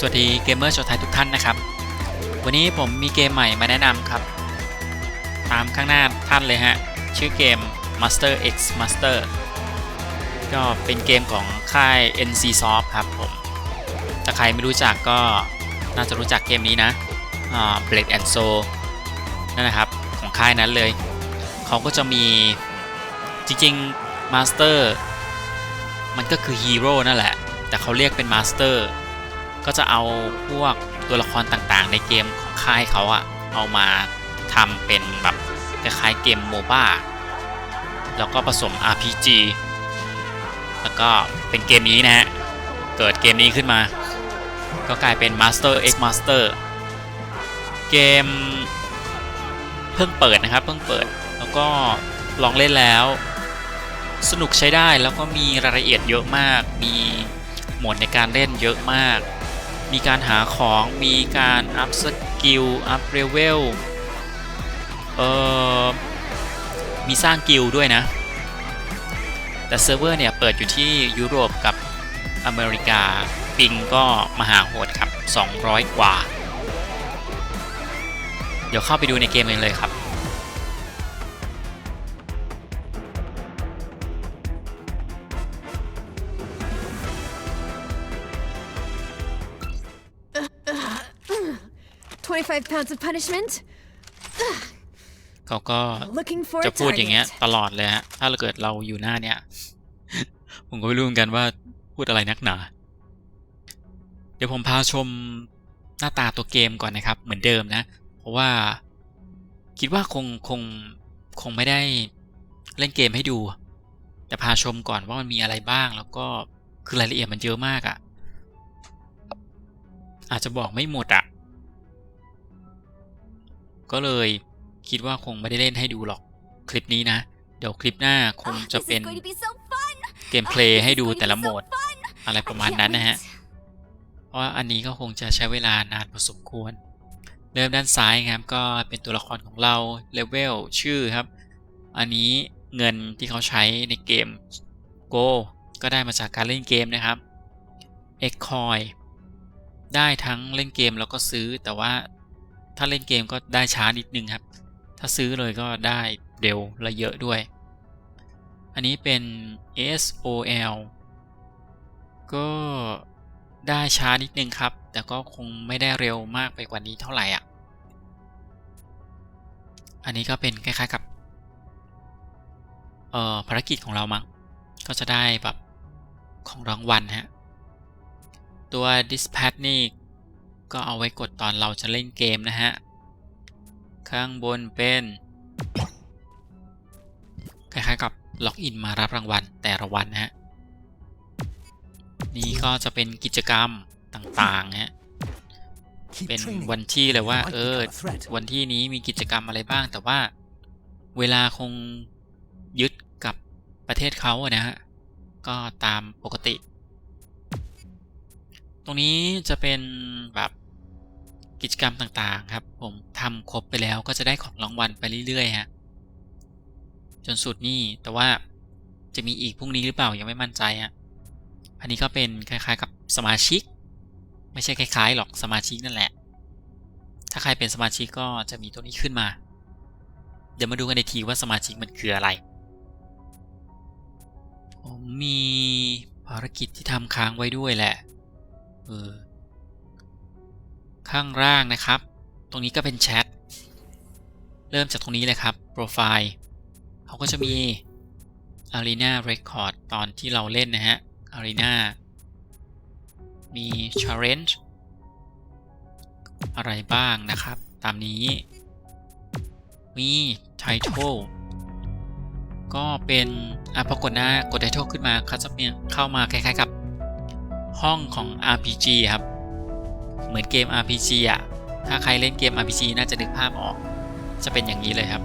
สวัสดีเกมเมอร์ชาวไทยทุกท่านนะครับ วันนี้ผมมีเกมใหม่มาแนะนำครับ ตามข้างหน้าท่านเลยฮะ ชื่อเกม Master X Master ก็เป็นเกมของค่าย NC Soft ครับผมถ้าใครไม่รู้จักก็น่าจะรู้จักเกมนี้นะ Blade and Soul นั่นนะครับของค่ายนั้นเลย เขาก็จะมีจริงๆ Master มันก็คือฮีโร่นั่นแหละ แต่เขาเรียกเป็น Master ก็จะเอาพวกตัวละครต่างๆ ในเกมของค่ายเขาอะเอามาทำเป็นแบบคล้ายๆเกมโมบ้าแล้วก็ผสม RPG แล้วก็เป็นเกมนี้นะฮะ เกิดเกมนี้ขึ้นมา ก็กลายเป็น Master X Master เกมเพิ่งเปิดนะครับ เพิ่งเปิด แล้วก็ลองเล่นแล้ว สนุกใช้ได้แล้วก็มีรายละเอียดเยอะมาก มีโหมดในการเล่นเยอะมาก มีการหาของมีการอัพสกิลอัพเลเวลเอ่อมีสร้างกิลด์ด้วยนะ แต่เซิร์ฟเวอร์เนี่ย เปิดอยู่ที่ยุโรปกับอเมริกาปิงก็มหาโหดครับ 200 กว่า เดี๋ยวเข้าไปดูในเกมกันเลยครับ 25 pounds of punishment? เขาก็ Looking for จะ a พูดอย่างเงี้ย target. ตลอดเลยฮะ ถ้าเราเกิดเราอยู่หน้าเนี้ย ผมก็ไม่รู้เหมือนกันว่าพูดอะไรนักหนา เดี๋ยวผมพาชมหน้าตาตัวเกมก่อนนะครับ เหมือนเดิมนะ เพราะว่าคิดว่าคงคงคงไม่ได้เล่นเกมให้ดู แต่พาชมก่อนว่ามันมีอะไรบ้าง แล้วก็คือรายละเอียดมันเยอะมากอะ่ะ อาจจะบอกไม่หมดอะ่ะ ก็เลยคิดว่าคงไม่ได้เล่นให้ดูหรอกคลิปนี้นะ เดี๋ยวคลิปหน้าคง Ah, จะ this is เป็น going to be so fun. เกม Ah, เพลย์ this ให้ is ดู going to แต่ละ be โหม so ด fun. อะไร I ประมาณ can't นั้นนะฮะ wait. เพราะว่าอันนี้ก็คงจะใช้เวลานานพอสมควร เริ่มด้านซ้ายครับก็เป็นตัวละครของเราเลเวลชื่อครับ อันนี้เงินที่เขาใช้ในเกม Go ก็ได้มาจากการเล่นเกมนะครับ X Coin ได้ทั้งเล่นเกมแล้วก็ซื้อแต่ว่า ถ้าเล่นเกมก็ได้ช้านิดนึงครับ ถ้าซื้อเลยก็ได้เร็วและเยอะด้วย อันนี้เป็น SOL ก็ได้ช้านิดนึงครับ แต่ก็คงไม่ได้เร็วมากไปกว่านี้เท่าไหร่อะ อันนี้ก็เป็นคล้ายๆกับ เอ่อภารกิจของเรามั้ง ก็จะได้แบบของรางวัลฮะ ตัว dispatch นี่ ก็เอาไว้กดตอนเราจะเล่นเกมนะฮะ ข้างบนเป็นคล้ายๆกับล็อกอินมารับรางวัลแต่ละวันนะฮะ นี่ก็จะเป็นกิจกรรมต่างๆฮะ เป็นวันที่เลยว่า เออ วันที่นี้มีกิจกรรมอะไรบ้าง แต่ว่าเวลาคงยึดกับประเทศเขาอะนะฮะ ก็ตามปกติ ตรงนี้จะเป็นแบบ กิจกรรมต่างๆครับ ผมทำครบไปแล้วก็จะได้ของรางวัลไปเรื่อยๆฮะจนสุดนี่แต่ว่าจะมีอีกพรุ่งนี้หรือเปล่ายังไม่มั่นใจฮะอันนี้ก็เป็นคล้ายๆกับสมาชิก ไม่ใช่คล้ายๆหรอกสมาชิกนั่นแหละ ถ้าใครเป็นสมาชิกก็จะมีตัวนี้ขึ้นมา เดี๋ยวมาดูกันในทีว่าสมาชิกมันคืออะไรผมมีภารกิจที่ทำค้างไว้ด้วยแหละ เออ ข้างล่างนะครับ ตรงนี้ก็เป็นแชท เริ่มจากตรงนี้เลยครับ โปรไฟล์เขาก็จะมี Arena Record ตอนที่เราเล่นนะฮะ Arena มี Challenge อะไรบ้างนะครับ ตามนี้ มี Title ก็เป็นอะพอกดหน้ากด Title ขึ้นมาเขาจะเป็นเข้ามาคล้ายๆกับห้องของ RPG ครับ เหมือนเกม RPG อะ ถ้าใครเล่นเกม RPG น่าจะนึกภาพออก จะเป็นอย่างนี้เลยครับ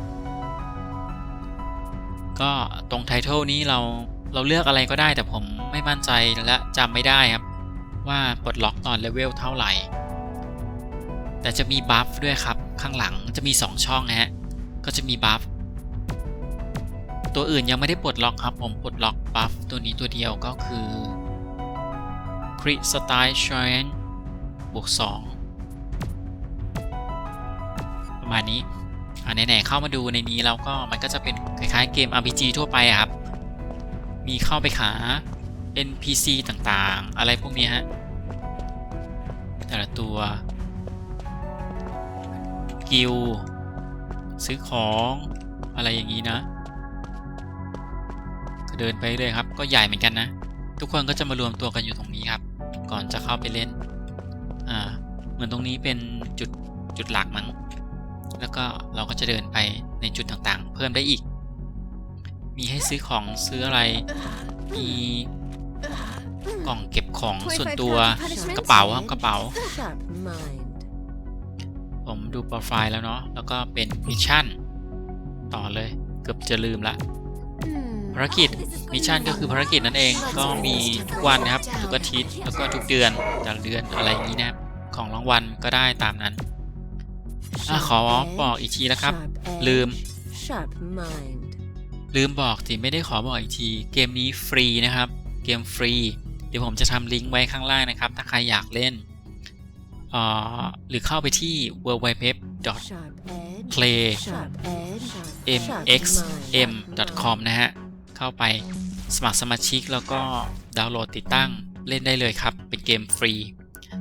ก็ตรง Title นี้เราเราเลือกอะไรก็ได้แต่ผมไม่มั่นใจและจำไม่ได้ครับ ว่าปลดล็อกตอนเลเวลเท่าไหร่ แต่จะมีบัฟด้วยครับ ข้างหลังจะมี 2 ช่องนะฮะ ก็จะมีบัฟตัวอื่นยังไม่ได้ปลดล็อกครับผมปลดล็อกบัฟตัวนี้ตัวเดียวก็คือ Pre Style Challenge บวกสองประมาณนี้อ่าไหนๆเข้ามาดูในนี้แล้วก็มันก็จะเป็นคล้ายๆเกม RPG ทั่วไปครับ มีเข้าไปหา NPC ต่างๆ อะไรพวกนี้ฮะ แต่ละตัว กิลซื้อของอะไรอย่างนี้นะก็เดินไปเลยครับ ก็ใหญ่เหมือนกันนะ ทุกคนก็จะมารวมตัวกันอยู่ตรงนี้ครับ ก่อนจะเข้าไปเล่น มือนตรงนี้เป็นจุดจุดหลักมั้ง แล้วก็เราก็จะเดินไปในจุดต่างๆ เพิ่มได้อีก มีให้ซื้อของซื้ออะไร มีกล่องเก็บของส่วนตัวกระเป๋าครับกระเป๋า Sharp mind. ผมดูโปรไฟล์แล้วเนาะ แล้วก็เป็นมิชชั่น ต่อเลย เกือบจะลืมละ Hmm. ภารกิจมิชชั่นก็คือภารกิจนั่นเองก็มีทุกวันนะครับ ทุกอาทิตย์แล้วก็ทุกเดือนแต่ละเดือนอะไรอย่างนี้นะครับ ของรางวัลก็ได้ตามนั้นอะขอบอกอีกทีนะครับ Sharp ลืม edge, Sharp mind. ลืมบอกสิไม่ได้ขอบอกอีกที เกมนี้ฟรีนะครับ เกมฟรี เดี๋ยวผมจะทำลิงก์ไว้ข้างล่างนะครับ ถ้าใครอยากเล่นเอ่อหรือเข้าไปที่ www Sharp edge. play Sharp edge. Sharp mxm.com นะฮะ เข้าไปสมัครสมาชิกแล้วก็ดาวน์โหลดติดตั้งเล่นได้เลยครับ เป็นเกมฟรี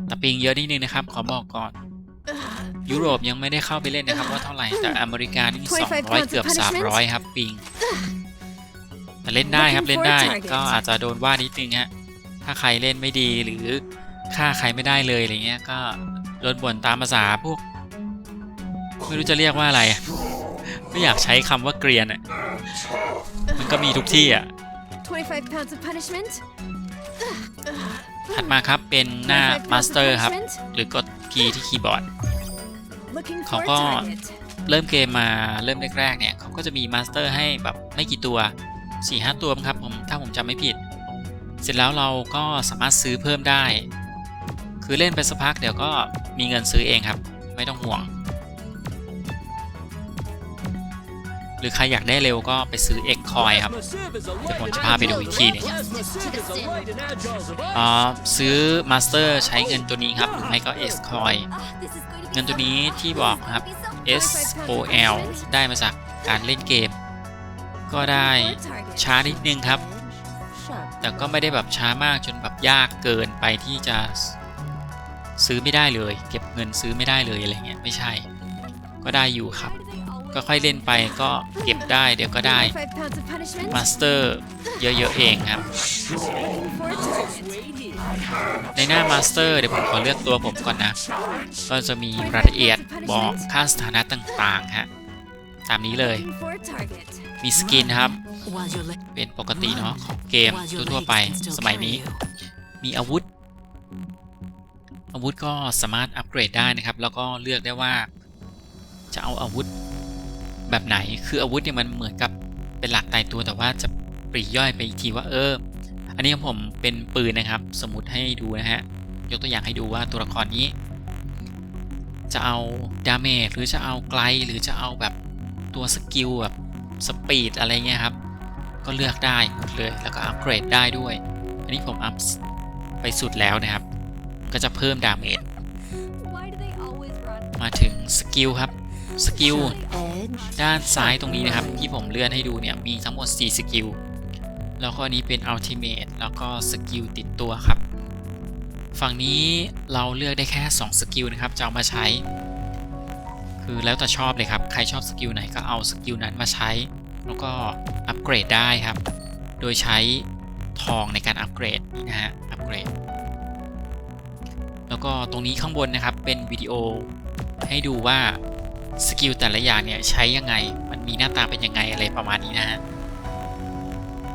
แต่ปิงเยอะนิดนึงนะครับ ขอบอกก่อน ยุโรปยังไม่ได้เข้าไปเล่นนะครับ ว่าเท่าไหร่แต่อเมริกานี่200 เกือบ 300 ครับปิง แต่เล่นได้ครับเล่นได้ก็อาจจะโดนว่านิดนึงฮะถ้าใครเล่นไม่ดีหรือฆ่าใครไม่ได้เลยอะไรเงี้ยก็โดนบ่นตามภาษาพวกไม่รู้จะเรียกว่าอะไรอะไม่อยากใช้คำว่าเกรียนอะมันก็มีทุกที่อะ 25 pounds of punishment. ถัดมาครับเป็นหน้า25 pounds of Master ครับ punishment. หรือกด P ที่คีย์บอร์ด Looking for a เขาก็ target. เริ่มเกมมาเริ่มแรกๆเนี่ยเขาก็จะมีมาสเตอร์ให้แบบไม่กี่ตัว 4-5 ตัวมั้งครับผมถ้าผมจำไม่ผิด เสร็จแล้วเราก็สามารถซื้อเพิ่มได้ คือเล่นไปสักพักเดี๋ยวก็มีเงินซื้อเองครับ ไม่ต้องห่วง หรือใครอยากได้เร็วก็ไปซื้อ X Coin ครับเดี๋ยวผมจะพาไปดูอีกทีนึงอ๋อซื้อมาสเตอร์ใช้เงินตัวนี้ครับหรือไม่ก็ S Coin เงินตัวนี้ที่บอกครับ S O L ได้มาจากการเล่นเกม ก็ได้ช้านิดนึงครับ แต่ก็ไม่ได้แบบช้ามากจนแบบยากเกินไปที่จะซื้อไม่ได้เลย เก็บเงินซื้อไม่ได้เลยอะไรเงี้ยไม่ใช่ ก็ได้อยู่ครับ ก็ค่อยเล่นไปก็เก็บได้เดี๋ยวก็ได้มาสเตอร์เยอะๆเองครับ ในหน้ามาสเตอร์เดี๋ยวผมขอเลือกตัวผมก่อนนะ ก็จะมีรายละเอียดบอกค่าสถานะต่างๆฮะตามนี้เลย มีสกินครับ เป็นปกติเนาะของเกมทั่วๆไปสมัยนี้ มีอาวุธ อาวุธก็สามารถอัปเกรดได้นะครับ แล้วก็เลือกได้ว่าจะเอาอาวุธ แบบไหน คืออาวุธเนี่ยมันเหมือนกับเป็นหลักตายตัวแต่ว่าจะปลีกย่อยไปอีกทีว่าเออ อันนี้ของผมเป็นปืนนะครับ สมมติให้ดูนะฮะ ยกตัวอย่างให้ดูว่าตัวละครนี้ จะเอาดาเมจหรือจะเอาไกลหรือจะเอาแบบตัวสกิลแบบสปีดอะไรเงี้ยครับ ก็เลือกได้หมดเลย แล้วก็อัปเกรดได้ด้วย อันนี้ผมอัพไปสุดแล้วนะครับ ก็จะเพิ่มดาเมจ Why do they always run? มาถึงสกิลครับ สกิล Sharp edge. ด้านซ้ายตรงนี้นะครับ ที่ผมเลื่อนให้ดูเนี่ยมีทั้งหมด 4 สกิล แล้วก็อันนี้เป็น Ultimate แล้วก็สกิลติดตัวครับ ฝั่งนี้เราเลือกได้แค่ 2 สกิลนะครับจะเอามาใช้ คือแล้วแต่ชอบเลยครับ ใครชอบสกิลไหนก็เอาสกิลนั้นมาใช้ แล้วก็อัปเกรดได้ครับ โดยใช้ทองในการอัปเกรดนี่นะฮะอัปเกรด แล้วก็ตรงนี้ข้างบนนะครับเป็นวิดีโอให้ดูว่า สกิลแต่ละอย่างเนี่ยใช้ยังไง มันมีหน้าตาเป็นยังไงอะไรประมาณนี้นะฮะ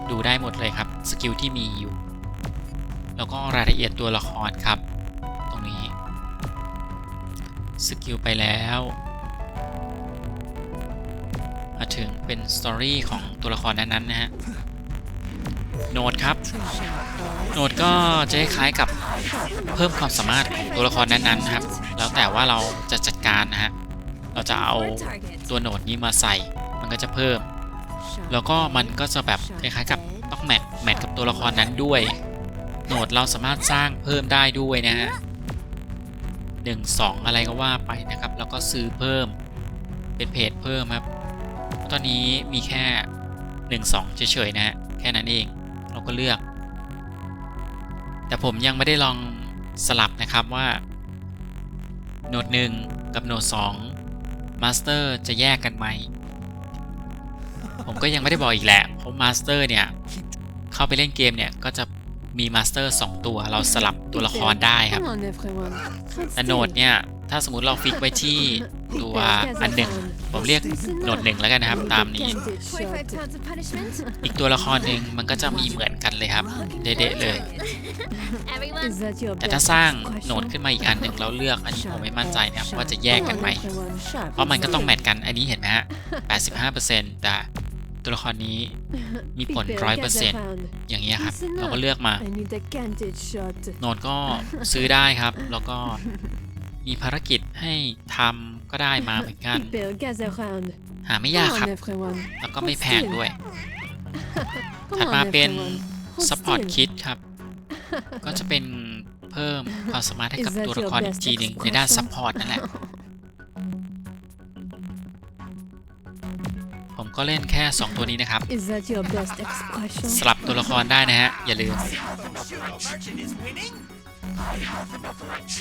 ดูได้หมดเลยครับสกิลที่มีอยู่ แล้วก็รายละเอียดตัวละครครับ ตรงนี้ สกิลไปแล้วมาถึงเป็นสตอรี่ของตัวละครนั้นๆนะฮะ โนดครับโหนดก็จะคล้ายๆกับเพิ่มความสามารถของตัวละครนั้นๆนะครับ แล้วแต่ว่าเราจะจัดการนะฮะ เราจะเอาตัวโหนดนี้มาใส่มันก็จะเพิ่ม แล้วก็มันก็จะแบบคล้ายๆกับต้องแมทแมทกับตัวละครนั้นด้วย โหนดเราสามารถสร้างเพิ่มได้ด้วยนะฮะ1 2องอะไรก็ว่าไปนะครับ แล้วก็ซื้อเพิ่มเป็นเพจเพิ่มครับ ตอนนี้มีแค่1 2เฉยๆนะฮะแค่นั้นเองเราก็เลือก แต่ผมยังไม่ได้ลองสลับนะครับว่าโหนด1กับโหนด มาสเตอร์จะแยกกันไหม ผมก็ยังไม่ได้บอกอีกแหละเพราะมาสเตอร์เนี่ย เข้าไปเล่นเกมเนี่ย ก็จะมีมาสเตอร์2ตัวเราสลับตัวละครได้ครับแต่โนดเนี่ย ถ้าสมมติเราฟิกไว้ที่ตัวอันหนึ่ง ผมเรียกโหนดหนึ่งแล้วกันนะครับ ตามนี้ Candid 25 shot. pounds of punishment. อีกตัวละครหนึ่งมันก็จะมีเหมือนกันเลยครับ เด๊ะๆเลย Everyone, Is that your แต่ถ้า best สร้าง question? โหนดขึ้นมาอีกอันหนึ่งเราเลือกอันนี้ผมไม่มั่นใจนะครับว่าจะแยกกันไหม Come on, everyone. Sharp เพราะมันก็ต้องแม mind. ทกันอันนี้เห็นไหมฮะ 85%แต่ตัวละครนี้มีผล Big Bear, gather 100% round. อย่างเงี้ยครับ เราก็เลือกมา I need a candid shot. โหนดก็ซื้อได้ครับ แล้วก็ มีภารกิจให้ทำก็ได้มาเหมือนกัน Big Bear, gather round. หาไม่ยาก Come ครับ on, everyone. แล้วก็ไม่แพงด้วย Come ถัด on, มาเป็น everyone. Hold Support still. Kit ครับ ก็จะเป็นเพิ่มความสามารถให้กับ Is that ตัวละคร your อีก best ทีหนึ่งในด้าน expression? Support นั่นแหละ ผมก็เล่นแค่ 2 ตัวนี้นะครับ Is that your best expression? สลับตัวละครได้นะฮะ อย่าลืม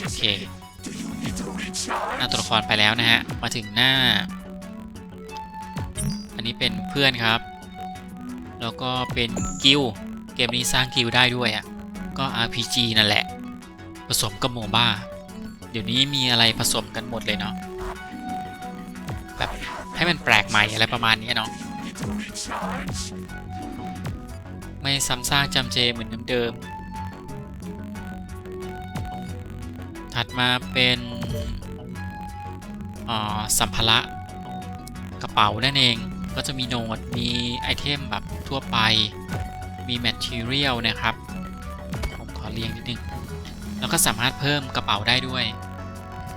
โอเค หน้าตัวละครไปแล้วนะฮะ มาถึงหน้า อันนี้เป็นเพื่อนครับ แล้วก็เป็นกิลเกมนี้สร้างกิลได้ด้วยอะ ก็ RPG นั่นแหละ ผสมกับโมบ้า เดี๋ยวนี้มีอะไรผสมกันหมดเลยเนาะ แบบให้มันแปลกใหม่อะไรประมาณนี้เนาะ ไม่ซ้ำซากจำเจเหมือนเดิมถัดมาเป็น สัมภาระกระเป๋านั่นเองก็จะมีโน้ตมีไอเทมแบบทั่วไปมี Material นะครับ ผมขอเรียงนิดนึง แล้วก็สามารถเพิ่มกระเป๋าได้ด้วย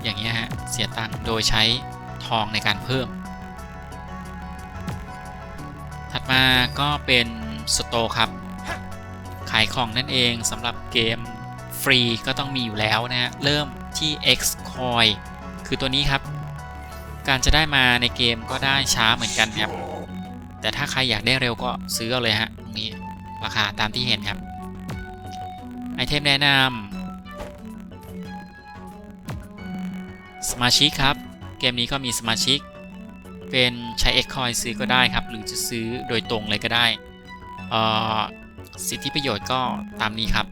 อย่างเงี้ฮะ เสียตังค์โดยใช้ทองในการเพิ่ม ถัดมาก็เป็นสโตร์ครับ ขายของนั่นเองสำหรับเกมฟรีก็ต้องมีอยู่แล้วนะฮะ เริ่ม ที่ X Coin คือตัวนี้ครับ การจะได้มาในเกมก็ได้ช้าเหมือนกันครับ แต่ถ้าใครอยากได้เร็วก็ซื้อเอาเลยฮะตรงนี้ราคาตามที่เห็นครับ ไอเทมแนะนำสมาชิกครับ เกมนี้ก็มีสมาชิก เป็นใช้ X Coin ซื้อก็ได้ครับ หรือจะซื้อโดยตรงเลยก็ได้สิทธิประโยชน์ก็ตามนี้ครับ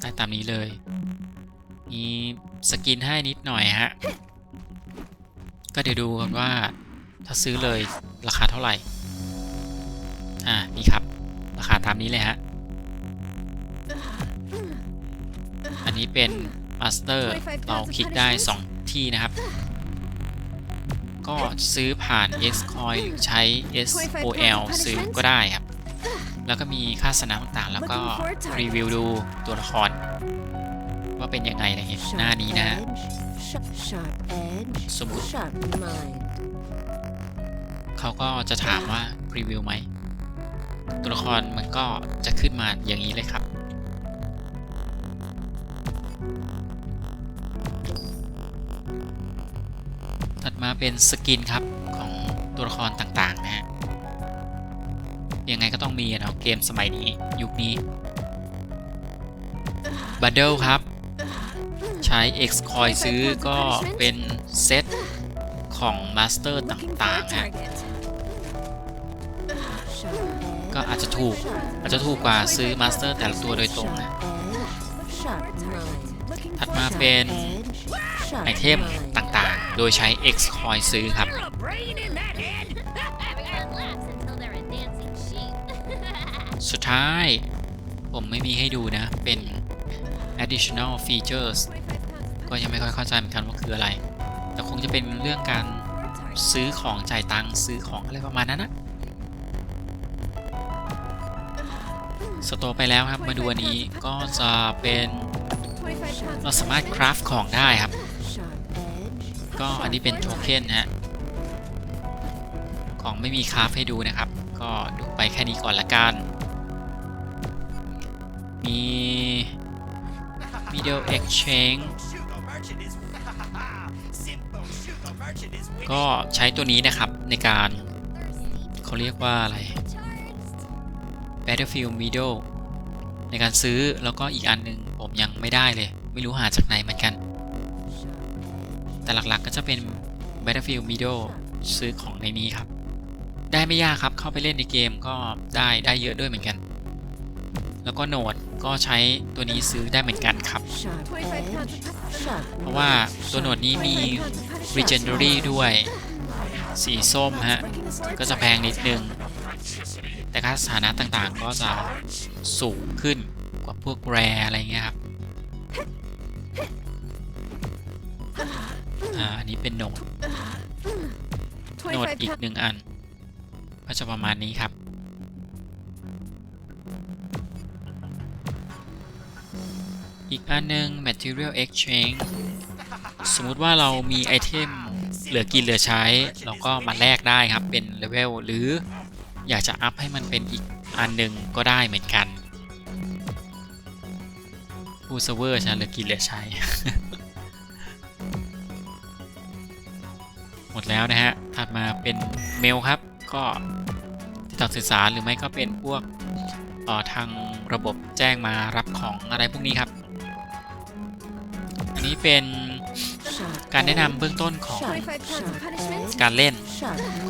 ได้ตามนี้เลย มีสกินให้นิดหน่อยฮะ ก็เดี๋ยวดูกันว่าถ้าซื้อเลยราคาเท่าไหร่ อ่า นี่ครับ ราคาตามนี้เลยฮะ อันนี้เป็น Master เราคลิกได้ 2 ที่นะครับ ก็ซื้อผ่าน Xcoin หรือใช้ SOL ซื้อก็ได้ครับ แล้วก็มีค่าสนามต่างๆ แล้วก็รีวิวดูตัวละคร ว่าเป็นยังไงอะไรเงี้ย Sharp หน้านี้นะฮะ edge, sharp, sharp edge, สมมุติ sharp mind. เขาก็จะถามว่ารีวิวไหมตัวละครมันก็จะขึ้นมาอย่างนี้เลยครับ ถัดมาเป็นสกินครับของตัวละครต่างๆนะฮะยังไงก็ต้องมีอะเนาะเกมสมัยนี้ยุคนี้บั d เดิลครับใช้ X Coin ซื้อก็เป็นเซตของมาสเตอร์ looking for ต่า a งๆฮะ target. Sharp edge, ก็อาจจะถูก sharp อาจจะถูกกว่าซื้อมาสเตอร์แต่ละตัวโดยตรง sharp นะ edge, sharp mind. Looking ถัด for มา Sharp เป็น edge, sharp ไอเทม mind. ต่างๆ โดยใช้ X Coin ซื้อครับ a brain in that head. Everyone laughs until they're a dancing sheep. สุดท้ายผมไม่มีให้ดูนะ เป็น additional features ก็ยังไม่ค่อยเข้าใจเหมือนกันว่าคืออะไร แต่คงจะเป็นเรื่องการซื้อของจ่ายตังค์ซื้อของอะไรประมาณนั้นนะสโตไปแล้วครับมาดูอันนี้ก็จะเป็นเราสามารถคราฟของได้ครับ ก็อันนี้เป็นโทเค็นฮะของไม่มีคราฟให้ดูนะครับ ก็ดูไปแค่นี้ก่อนละกัน มี Video Exchange ก็ใช้ตัวนี้นะครับในการเขาเรียกว่าอะไร Battlefield Middle ในการซื้อแล้วก็อีกอันหนึงผมยังไม่ได้เลย ไม่รู้หาจากไหนเหมือนกัน แต่หลักๆก็จะเป็น Battlefield Middle ซื้อของในนี้ครับ ได้ไม่ยากครับเข้าไปเล่นในเกมก็ได้ได้เยอะด้วยเหมือนกัน แล้วก็โหนดก็ใช้ตัวนี้ซื้อได้เหมือนกันครับ Sharp 25 pounds edge. of pasta. Sharp เพราะว่าตัวโหนดนี้มี25 pounds of pasta. Legendary ด้วย สีส้มฮะ Working the sword ก็จะแพงนิดนึง แต่ค่าสถานะต่างๆ ก็จะสูงขึ้นกว่าพวกแรอะไรเงี้ยครับอ่าอันนี้เป็นโหนดโหนด25อีก pounds. หนึ่งอัน ก็จะประมาณนี้ครับ อีกอันหนึง material exchange สมมุติว่าเรามีไอเทมเหลือกินเหลือใช้ เราก็มาแลกได้ครับ เป็นเลเวลหรืออยากจะอัพให้มันเป็นอีกอันหนึ่งก็ได้เหมือนกันผู้เซร์ฟเวอร์ฉันเหลือกินเหลือใช้ หมดแล้วนะฮะ ถัดมาเป็นเมลครับ ก็ติดต่อสื่อสารหรือไม่ก็เป็นพวกออทางระบบแจ้งมารับของอะไรพวกนี้ครับ นี้เป็นการแนะนำเบื้องต้นของการเล่น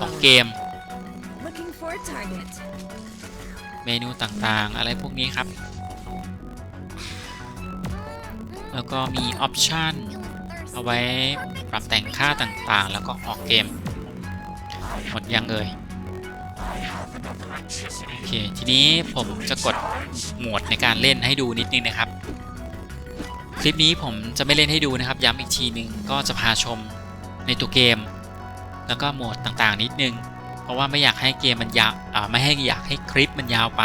ของเกม เมนูต่างๆ อะไรพวกนี้ครับ แล้วก็มีออปชันเอาไว้ปรับแต่งค่าต่างๆ แล้วก็ออกเกม หมดยังเอ่ยโอเค ทีนี้ผมจะกดโหมดในการเล่นให้ดูนิดนึงนะครับ ลิปนี้ผมจะไม่เล่นให้ดูนะครับ ย้ำอีกทีหนึ่งก็จะพาชมในตัวเกม แล้วก็โหมดต่างๆนิดนึง เพราะว่าไม่อยากให้เกมมันยาวไม่ให้อยากให้คลิปมันยาวไป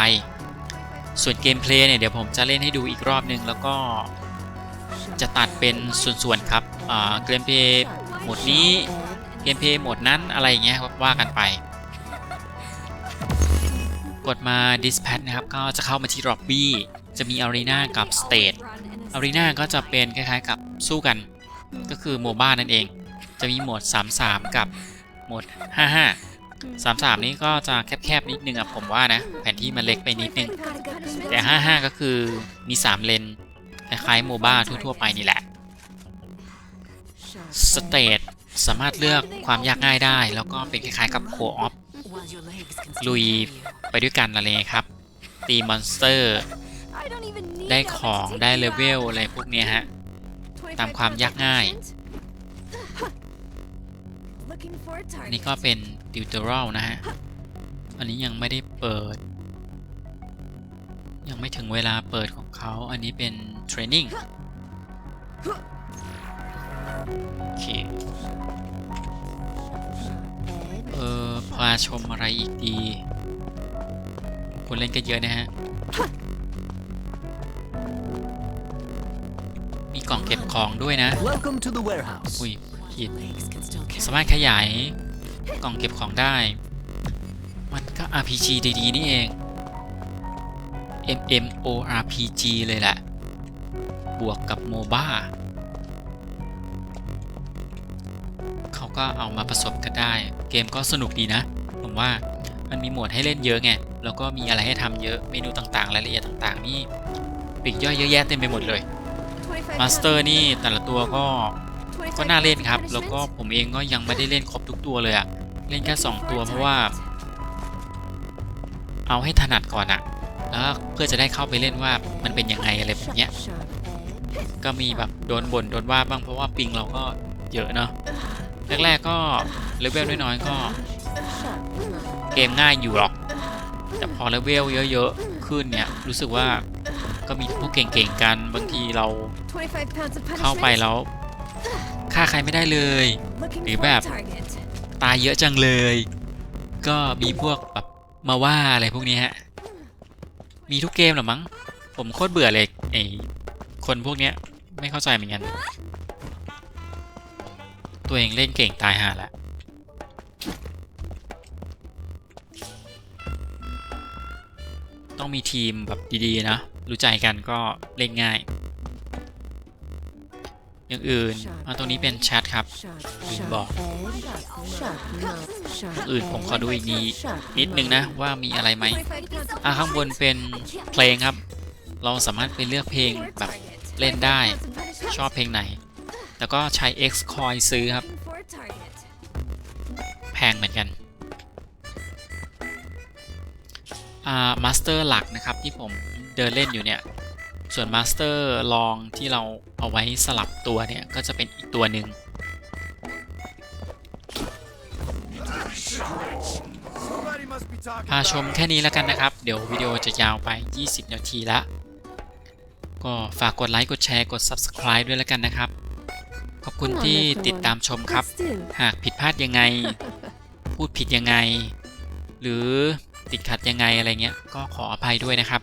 ส่วนเกมเพลย์เนี่ยเดี๋ยวผมจะเล่นให้ดูอีกรอบนึง แล้วก็จะตัดเป็นส่วนๆครับเกมเพลย์โหมดนี้เกมเพลย์โหมดนั้นอะไรอย่างเงี้ยว่ากันไป กดมา dispatch นะครับ ก็จะเข้ามาที่ lobby จะมี arena กับ stage arena ก็จะเป็นคล้ายๆกับสู้กัน ก็คือโมบ้านั่นเอง จะมีโหมด 33 กับโหมด 55 33 นี้ก็จะแคบๆนิดนึงอะผมว่านะ แผนที่มันเล็กไปนิดนึง แต่ 55 ก็คือมี 3 เลนคล้ายๆโมบ้าทั่วๆไปนี่แหละสเตทสามารถเลือกความยากง่ายได้ แล้วก็เป็นคล้ายๆกับโคออฟลุยไปด้วยกันอะไรเงี้ยครับตีมอนสเตอร์ ได้ของได้เลเวลอะไรพวกนี้ฮะ ตามความยากง่าย อันนี้ก็เป็นติวเตอรัลนะฮะ อันนี้ยังไม่ได้เปิด ยังไม่ถึงเวลาเปิดของเขา อันนี้เป็นเทรนนิ่งโอเคเออพาชมอะไรอีกดีคนเล่นก็เยอะนะฮะ กล่องเก็บของด้วยนะ Welcome to the warehouse. อุ้ยผิดสามารถขยายกล่องเก็บของได้ มันก็ RPG ดีๆนี่เอง MMORPG เลยแหละ บวกกับ MOBA เขาก็เอามาผสมกันได้ เกมก็สนุกดีนะ ผมว่ามันมีโหมดให้เล่นเยอะไง แล้วก็มีอะไรให้ทำเยอะ เมนูต่างๆ รายละเอียดต่างๆ นี่ปลีกย่อยเยอะแยะเต็มไปหมดเลย25 มาสเตอร์นี่แต่ละตัวก็25ก็น่าเล่นครับ punishment? แล้วก็ผมเองก็ยังไม่ได้เล่นครบทุกตัวเลยอะเล่นแค่2ตัวเพราะว่า เอาให้ถนัดก่อนอะแล้วเพื่อจะได้เข้าไปเล่นว่ามันเป็นยังไงอะไรแบบเนี้ย Sharp edge. ก็มีแบบโดนบ่นโดนว่าบ้างเพราะว่าปิงเราก็เยอะเนาะแรกๆก็เลเวลน้อยๆก็ Sharp line. เกมง่ายอยู่หรอก แต่พอเลเวลเยอะๆขึ้นเนี่ยรู้สึกว่า ก็มีพวกเก่งๆกันบางทีเรา25 pounds of เข้าไป punishment? แล้วฆ่าใครไม่ได้เลย Looking หรือ for แบบ a target. ตายเยอะจังเลย ก็มีพวกแบบมาว่าอะไรพวกนี้ฮะ มีทุกเกมเหรอมั้ง ผมโคตรเบื่อเลยไอ้คนพวกเนี้ยไม่เข้าใจเหมือนกัน ตัวเองเล่นเก่งตายห่าละต้องมีทีมแบบดีๆนะ รู้ใจกันก็เล่นง่าย อย่างอื่นอ่าตรงนี้เป็นแชทครับ Shot. ลืม Shot. บอก Egg. Shot. No. Shot. อื่นผมขอดูอีกนี Shot. นิดนึงนะว่ามีอะไรไหม25 pounds อ่า of ข้างบนเป็นเพลงครับ เราสามารถไปเลือกเพลง For a แบบ target. เล่นได้ Pounds of punishment. ชอบเพลงไหน แล้วก็ใช้ X coin ซื้อครับ Looking for a target. แพงเหมือนกันอ่ามาสเตอร์หลักนะครับที่ผม เดินเล่นอยู่เนี่ย ส่วนมาสเตอร์ลองที่เราเอาไว้สลับตัวเนี่ย ก็จะเป็นอีกตัวหนึ่งพาชมแค่นี้แล้วกันนะครับ เดี๋ยววิดีโอจะยาวไป 20 นาทีละ ก็ฝากกดไลค์ กดแชร์ กด Subscribe ด้วยแล้วกันนะครับ ขอบคุณที่ติดตามชมครับ หากผิดพลาดยังไง พูดผิดยังไง หรือติดขัดยังไงอะไรเงี้ย ก็ขออภัยด้วยนะครับ